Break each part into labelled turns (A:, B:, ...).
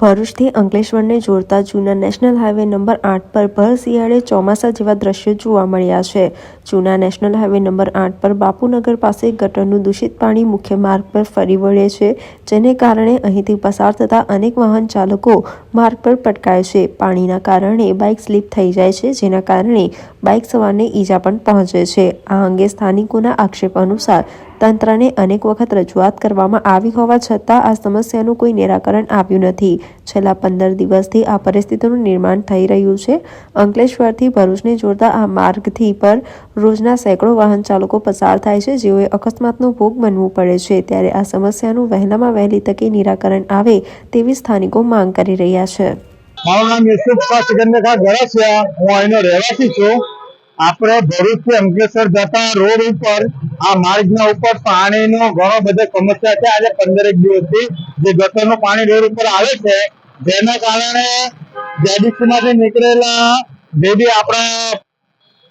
A: ભરૂચથી અંકલેશ્વરને જોડતા જૂના national highway number આઠ પર ભર શિયાળે ચોમાસા જેવા દ્રશ્યો જોવા મળ્યા છે. જૂના નેશનલ હાઈવે નંબર આઠ પર બાપુનગર પાસે ગટરનું દૂષિત પાણી મુખ્ય માર્ગ પર ફરી વળે છે, જેને કારણે અહીંથી પસાર થતા અનેક વાહન ચાલકો માર્ગ પર પટકાય છે. પાણીના કારણે બાઇક સ્લીપ થઈ જાય છે, જેના કારણે બાઇક સવારને ઈજા પણ પહોંચે છે. આ અંગે સ્થાનિકોના આક્ષેપ અનુસાર તંત્રને અનેક વખત રજૂઆત કરવામાં આવી હોવા છતાં આ સમસ્યાનું કોઈ નિરાકરણ આવ્યું નથી. છેલ્લા પંદર દિવસથી આ પરિસ્થિતિનું નિર્માણ થઈ રહ્યું છે. અંકલેશ્વરથી ભરૂચને જોડતા આ માર્ગથી પર રોજના સેંકડો વાહન ચાલકો પસાર થાય છે. જેઓએ અકસ્માતનો ભોગ બનવું પડે છે. ત્યારે આ સમસ્યાનું વહેલામાં વહેલી તકે નિરાકરણ આવે તેવી સ્થાનિકો માંગ કરી રહ્યા છે.
B: મારું નામ યુસુફ સિકંદર ગરસિયા હું અહીંનો રહેવાસી છું. આપણે ભરૂચથી અંકલેશ્વર જતા રોડ ઉપર આ માર્ગના ઉપર પાણીનો ઘણો બધો સમસ્યા છે. આજે પંદરેક દિવસથી જે ગટરનું પાણી રોડ ઉપર આવે છે, જેના કારણે જેડીસી માંથી નીકળેલા જે બી આપણા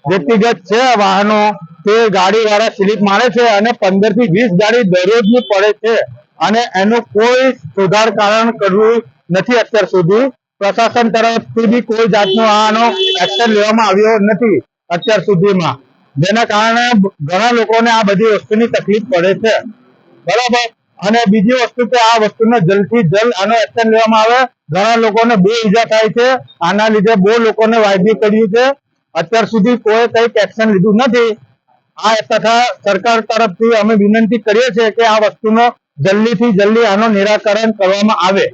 B: વ્યક્તિગત છે વાહનો, તે ગાડી વાળા સ્લીપ મારે છે અને પંદરથી વીસ ગાડી દરરોજની પડે છે અને એનું કોઈ સુધાર કારણ કરવું નથી અત્યાર સુધી. પ્રશાસન તરફથી બી કોઈ જાતનો આનો એક્શન લેવામાં આવ્યો નથી અત્યાર સુધીમાં. જેના કારણે ઘણા લોકોને આ બધી વસ્તુની તકલીફ પડે છે. બરાબર? અને બીજી વસ્તુ કે આ વસ્તુને જલ્દથી જલ્દ આનો એક્શન લેવામાં આવે. ઘણા લોકોને બહુ ઈજા થાય છે. આના લીધે બહુ લોકોને વાયદી કર્યું છે. અત્યાર સુધી કોઈ કંઈક એક્શન લીધું નથી. આ તથા સરકાર તરફથી અમે વિનંતી કરીએ છીએ કે આ વસ્તુનો જલ્દીથી જલ્દી આનો નિરાકરણ કરવામાં આવે.